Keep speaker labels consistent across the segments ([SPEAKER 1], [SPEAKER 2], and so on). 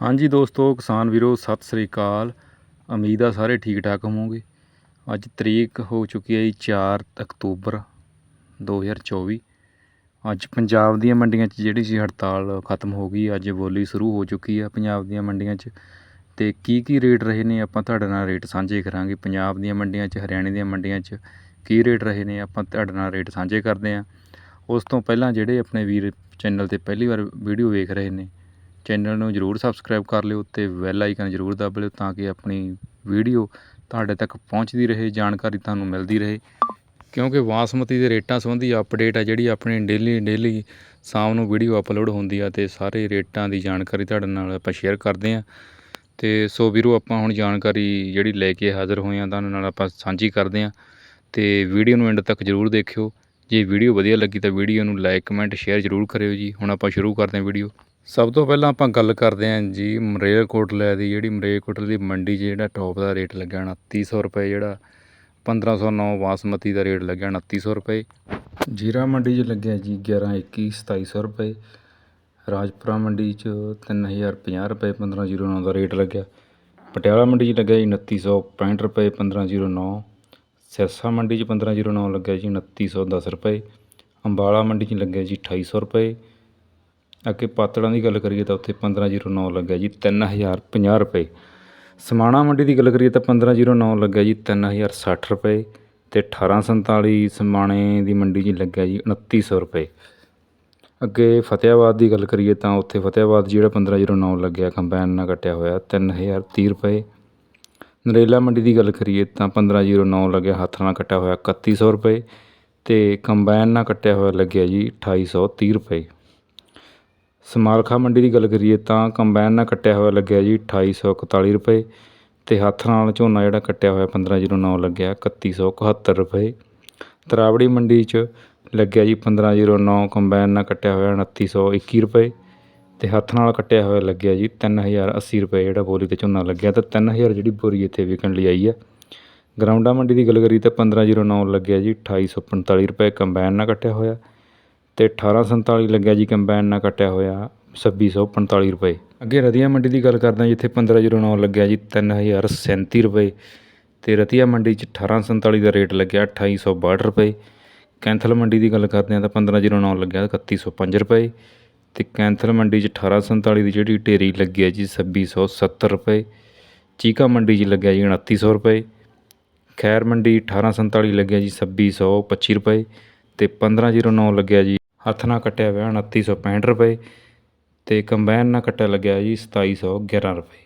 [SPEAKER 1] ਹਾਂਜੀ ਦੋਸਤੋ, ਕਿਸਾਨ ਵੀਰੋ, ਸਤਿ ਸ੍ਰੀ ਅਕਾਲ। ਉਮੀਦ ਆ ਸਾਰੇ ਠੀਕ ਠਾਕ ਹੋਵੋਗੇ। ਅੱਜ ਤਰੀਕ ਹੋ ਚੁੱਕੀ ਹੈ ਜੀ 4 ਅਕਤੂਬਰ 2024 ਅੱਜ ਪੰਜਾਬ ਦੀਆਂ ਮੰਡੀਆਂ 'ਚ ਜਿਹੜੀ ਸੀ ਹੜਤਾਲ ਖਤਮ ਹੋ ਗਈ, ਅੱਜ ਬੋਲੀ ਸ਼ੁਰੂ ਹੋ ਚੁੱਕੀ ਆ ਪੰਜਾਬ ਦੀਆਂ ਮੰਡੀਆਂ 'ਚ। ਤੇ ਕੀ ਕੀ ਰੇਟ ਰਹੇ ਨੇ ਆਪਾਂ ਤੁਹਾਡੇ ਨਾਲ ਰੇਟ ਸਾਂਝੇ ਕਰਾਂਗੇ। ਪੰਜਾਬ ਦੀਆਂ ਮੰਡੀਆਂ 'ਚ, ਹਰਿਆਣੇ ਦੀਆਂ ਮੰਡੀਆਂ 'ਚ ਕੀ ਰੇਟ ਰਹੇ ਨੇ ਆਪਾਂ ਤੁਹਾਡੇ ਨਾਲ ਰੇਟ ਸਾਂਝੇ ਕਰਦੇ ਹਾਂ। ਉਸ ਤੋਂ ਪਹਿਲਾਂ ਜਿਹੜੇ ਆਪਣੇ ਵੀਰ ਚੈਨਲ ਤੇ ਪਹਿਲੀ ਵਾਰ ਵੀਡੀਓ ਵੇਖ ਰਹੇ ਨੇ ਚੈਨਲ ਨੂੰ ਜਰੂਰ ਸਬਸਕ੍ਰਾਈਬ ਕਰ ਲਿਓ ਅਤੇ ਵੈਲ ਆਈਕਨ ਜਰੂਰ ਦੱਬ ਲਿਓ ਤਾਂ ਕਿ ਆਪਣੀ ਵੀਡੀਓ ਤੁਹਾਡੇ ਤੱਕ ਪਹੁੰਚਦੀ ਰਹੇ, ਜਾਣਕਾਰੀ ਤੁਹਾਨੂੰ ਮਿਲਦੀ ਰਹੇ। ਕਿਉਂਕਿ ਬਾਸਮਤੀ ਦੇ ਰੇਟਾਂ ਸੰਬੰਧੀ ਅਪਡੇਟ ਹੈ ਜਿਹੜੀ ਆਪਣੀ ਡੇਲੀ ਡੇਲੀ ਸ਼ਾਮ ਨੂੰ ਵੀਡੀਓ ਅਪਲੋਡ ਹੁੰਦੀ ਆ ਤੇ ਸਾਰੇ ਰੇਟਾਂ ਦੀ ਜਾਣਕਾਰੀ ਤੁਹਾਡੇ ਨਾਲ ਆਪਾਂ ਸ਼ੇਅਰ ਕਰਦੇ ਹਾਂ ਤੇ ਸੋ ਵੀਰੋ, ਆਪਾਂ ਹੁਣ ਜਾਣਕਾਰੀ ਜਿਹੜੀ ਲੈ ਕੇ ਹਾਜ਼ਰ ਹੋਏ ਹਾਂ ਤੁਹਾਨੂੰ ਨਾਲ ਆਪਾਂ ਸਾਂਝੀ ਕਰਦੇ ਹਾਂ ਤੇ ਵੀਡੀਓ ਨੂੰ ਐਂਡ ਤੱਕ ਜਰੂਰ ਦੇਖਿਓ। ਜੇ ਵੀਡੀਓ ਵਧੀਆ ਲੱਗੀ ਤਾਂ ਵੀਡੀਓ ਨੂੰ ਲਾਈਕ, ਕਮੈਂਟ, ਸ਼ੇਅਰ ਜਰੂਰ ਕਰਿਓ ਜੀ। ਹੁਣ ਆਪਾਂ ਸ਼ੁਰੂ ਕਰਦੇ ਹਾਂ ਵੀਡੀਓ। ਸਭ ਤੋਂ ਪਹਿਲਾਂ ਆਪਾਂ ਗੱਲ ਕਰਦੇ ਹਾਂ ਜੀ ਮਰੇਲਕੋਟਲੇ ਦੀ, ਜਿਹੜੀ ਮਰੇਲਕੋਟਲੇ ਦੀ ਮੰਡੀ 'ਚ ਜਿਹੜਾ ਟੌਪ ਦਾ ਰੇਟ ਲੱਗਿਆ 2900 ਰੁਪਏ, ਜਿਹੜਾ 1509 ਬਾਸਮਤੀ ਦਾ ਰੇਟ ਲੱਗਿਆ 2900 ਰੁਪਏ। ਜੀਰਾ ਮੰਡੀ 'ਚ ਲੱਗਿਆ ਜੀ 1121 2700 ਰੁਪਏ। ਰਾਜਪੁਰਾ ਮੰਡੀ 'ਚ 3050 ਰੁਪਏ 1509 ਦਾ ਰੇਟ ਲੱਗਿਆ। ਪਟਿਆਲਾ ਮੰਡੀ 'ਚ ਲੱਗਿਆ ਜੀ 2965 ਰੁਪਏ 1509 ਸਿਰਸਾ ਮੰਡੀ 'ਚ 1509 ਲੱਗਿਆ ਜੀ 2910 ਰੁਪਏ। ਅੰਬਾਲਾ ਮੰਡੀ 'ਚ ਲੱਗਿਆ ਜੀ 2800 ਰੁਪਏ। ਅੱਗੇ ਪਾਤੜਾਂ ਦੀ ਗੱਲ ਕਰੀਏ ਤਾਂ ਉੱਥੇ 1509 ਲੱਗਿਆ ਜੀ 3050 ਰੁਪਏ। ਸਮਾਣਾ ਮੰਡੀ ਦੀ ਗੱਲ ਕਰੀਏ ਤਾਂ 1509 ਲੱਗਿਆ ਜੀ 3060 ਰੁਪਏ। ਤੇ 1847 ਸਮਾਣੇ ਦੀ ਮੰਡੀ 'ਚ ਲੱਗਿਆ ਜੀ 2900 ਰੁਪਏ। ਅੱਗੇ ਫਤਿਆਬਾਦ ਦੀ ਗੱਲ ਕਰੀਏ ਤਾਂ ਉੱਥੇ ਫਤਿਆਬਾਦ ਜਿਹੜਾ 1509 ਲੱਗਿਆ, ਕੰਬਾਈਨ ਨਾਲ ਕੱਟਿਆ ਹੋਇਆ 3030 ਰੁਪਏ। ਨਰੇਲਾ ਮੰਡੀ ਦੀ ਗੱਲ ਕਰੀਏ ਤਾਂ 1509 ਲੱਗਿਆ, ਹੱਥ ਨਾਲ ਕੱਟਿਆ ਹੋਇਆ ਇਕੱਤੀ ਸੌ ਰੁਪਏ ਅਤੇ ਕੰਬਾਈਨ ਨਾਲ ਕੱਟਿਆ ਹੋਇਆ ਲੱਗਿਆ ਜੀ 2830 ਰੁਪਏ। ਸਮਾਲਖਾ ਮੰਡੀ ਦੀ ਗੱਲ ਕਰੀਏ ਤਾਂ ਕੰਬਾਈਨ ਨਾਲ ਕੱਟਿਆ ਹੋਇਆ ਲੱਗਿਆ ਜੀ 2841 ਰੁਪਏ ਅਤੇ ਹੱਥ ਨਾਲ ਝੋਨਾ ਜਿਹੜਾ ਕੱਟਿਆ ਹੋਇਆ 1509 ਲੱਗਿਆ 3171 ਰੁਪਏ। ਤਰਾਵੜੀ ਮੰਡੀ 'ਚ ਲੱਗਿਆ ਜੀ 1509 ਕੰਬਾਈਨ ਨਾਲ ਕੱਟਿਆ ਹੋਇਆ 2921 ਰੁਪਏ ਅਤੇ ਹੱਥ ਨਾਲ ਕੱਟਿਆ ਹੋਇਆ ਲੱਗਿਆ ਜੀ 3080 ਰੁਪਏ ਜਿਹੜਾ ਬੋਰੀ ਤੇ ਝੋਨਾ ਲੱਗਿਆ ਤਾਂ 3000 ਜਿਹੜੀ ਬੋਰੀ ਇੱਥੇ ਵਿਕਣ ਲਈ ਆਈ ਆ। ਗਰਾਊਂਡਾ ਮੰਡੀ ਦੀ ਗੱਲ ਕਰੀਏ ਤਾਂ 1509 ਲੱਗਿਆ ਜੀ 2845 ਰੁਪਏ ਕੰਬਾਈਨ ਨਾਲ ਕੱਟਿਆ ਹੋਇਆ ਤੇ 1847 ਲੱਗਿਆ ਜੀ ਕੰਬਾਈਨ ਨਾਲ ਕੱਟਿਆ ਹੋਇਆ 2645 ਰੁਪਏ। ਅੱਗੇ ਰਤੀਆ ਮੰਡੀ ਦੀ ਗੱਲ ਕਰਦੇ ਹਾਂ ਜਿੱਥੇ 1509 ਲੱਗਿਆ ਜੀ 3037 ਰੁਪਏ ਤੇ ਰਤੀਆ ਮੰਡੀ 'ਚ 1847 ਦਾ ਰੇਟ ਲੱਗਿਆ 2862 ਰੁਪਏ। ਕੈਂਥਲ ਮੰਡੀ ਦੀ ਗੱਲ ਕਰਦੇ ਹਾਂ ਤਾਂ 1509 ਲੱਗਿਆ 3105 ਰੁਪਏ। ਅਤੇ ਕੈਂਥਲ ਮੰਡੀ 'ਚ 1847 ਦੀ ਜਿਹੜੀ ਢੇਰੀ ਲੱਗੀ ਹੈ ਜੀ 2670 ਰੁਪਏ। ਚੀਕਾ ਮੰਡੀ 'ਚ ਲੱਗਿਆ ਜੀ, ਉਣੱਤੀ ਸੌ ਰੁਪਏ। ਖੈਰ ਮੰਡੀ 1847 ਲੱਗਿਆ ਜੀ 2625 ਰੁਪਏ। ਅਤੇ ਪੰਦਰਾਂ ਜੀਰੋ ਨੌ ਲੱਗਿਆ ਜੀ, ਹੱਥ ਨਾਲ ਕੱਟਿਆ ਹੋਇਆ 2965 ਰੁਪਏ। ਅਤੇ ਕੰਬਾਈਨ ਨਾਲ ਕੱਟਿਆ ਲੱਗਿਆ ਜੀ 2711 ਰੁਪਏ।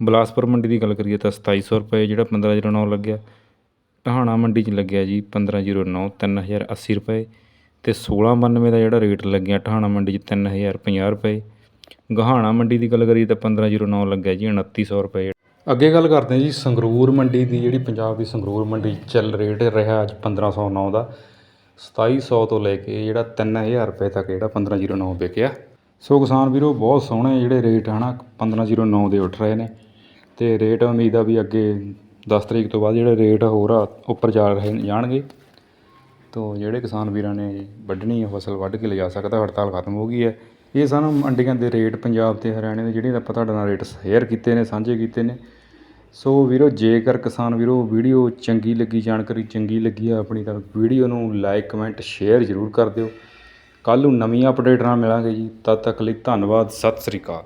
[SPEAKER 1] ਬਲਾਸਪੁਰ ਮੰਡੀ ਦੀ ਗੱਲ ਕਰੀਏ ਤਾਂ ਸਤਾਈ ਸੌ ਰੁਪਏ ਜਿਹੜਾ 1509 ਲੱਗਿਆ। ਟਹਾਣਾ ਮੰਡੀ 'ਚ ਲੱਗਿਆ ਜੀ 1509 3080 ਰੁਪਏ। ਤੇ 1692 ਦਾ ਜਿਹੜਾ ਰੇਟ ਲੱਗਿਆ ਟਹਾਣਾ ਮੰਡੀ 'ਚ 3050 ਰੁਪਏ। ਗਹਾਣਾ ਮੰਡੀ ਦੀ ਗੱਲ ਕਰੀਏ ਤਾਂ 1509 ਲੱਗਿਆ ਜੀ 2900 ਰੁਪਏ। ਅੱਗੇ ਗੱਲ ਕਰਦੇ ਹਾਂ ਜੀ, ਸੰਗਰੂਰ ਮੰਡੀ ਦੀ ਜਿਹੜੀ ਪੰਜਾਬ ਦੀ ਸੰਗਰੂਰ ਮੰਡੀ ਚੱਲ ਰੇਟ ਰਿਹਾ ਅੱਜ 1509 ਦਾ। 2700 ਤੋਂ ਲੈ ਕੇ ਜਿਹੜਾ 3000 ਰੁਪਏ ਤੱਕ ਜਿਹੜਾ 1509 ਵਿਕਿਆ। ਸੋ ਕਿਸਾਨ ਵੀਰੋ, ਬਹੁਤ ਸੋਹਣੇ ਜਿਹੜੇ ਰੇਟ ਹਨਾ 1509 ਦੇ ਉੱਠ ਰਹੇ ਨੇ। ਤੇ ਰੇਟ ਉਮੀਦ ਆ ਵੀ ਅੱਗੇ 10 ਤਰੀਕ ਤੋਂ ਬਾਅਦ ਜਿਹੜੇ ਰੇਟ ਹੋਰ ਆ, ਉੱਪਰ ਜਾ ਰਹੇ ਜਾਣਗੇ। ਤੋ ਜਿਹੜੇ ਕਿਸਾਨ ਵੀਰਾਂ ਨੇ ਵੱਢਣੀ ਹੈ ਫਸਲ ਵੱਢ ਕੇ ਲਿਜਾ ਸਕਦਾ, ਹੜਤਾਲ ਖਤਮ ਹੋ ਗਈ ਹੈ ਇਹ ਸਾਨੂੰ ਮੰਡੀਆਂ ਦੇ ਰੇਟ ਪੰਜਾਬ ਤੇ ਹਰਿਆਣੇ ਦੇ ਜਿਹੜੇ ਆਪਾਂ ਤੁਹਾਡੇ ਨਾਲ ਰੇਟ ਸ਼ੇਅਰ ਕੀਤੇ ਨੇ, ਸਾਂਝੇ ਕੀਤੇ ਨੇ। ਸੋ ਵੀਰੋ, ਜੇਕਰ ਕਿਸਾਨ ਵੀਰੋ, ਵੀਡੀਓ ਚੰਗੀ ਲੱਗੀ, ਜਾਣਕਾਰੀ ਚੰਗੀ ਲੱਗੀ ਆ ਆਪਣੀ, ਤਾਂ ਵੀਡੀਓ ਨੂੰ ਲਾਈਕ ਕਮੈਂਟ ਸ਼ੇਅਰ ਜ਼ਰੂਰ ਕਰ ਦਿਓ। ਕੱਲ੍ਹ ਨੂੰ ਨਵੀਂ ਅਪਡੇਟ ਨਾਲ ਮਿਲਾਂਗੇ ਜੀ। ਤਦ ਤੱਕ ਲਈ ਧੰਨਵਾਦ, ਸਤਿ ਸ੍ਰੀ ਅਕਾਲ।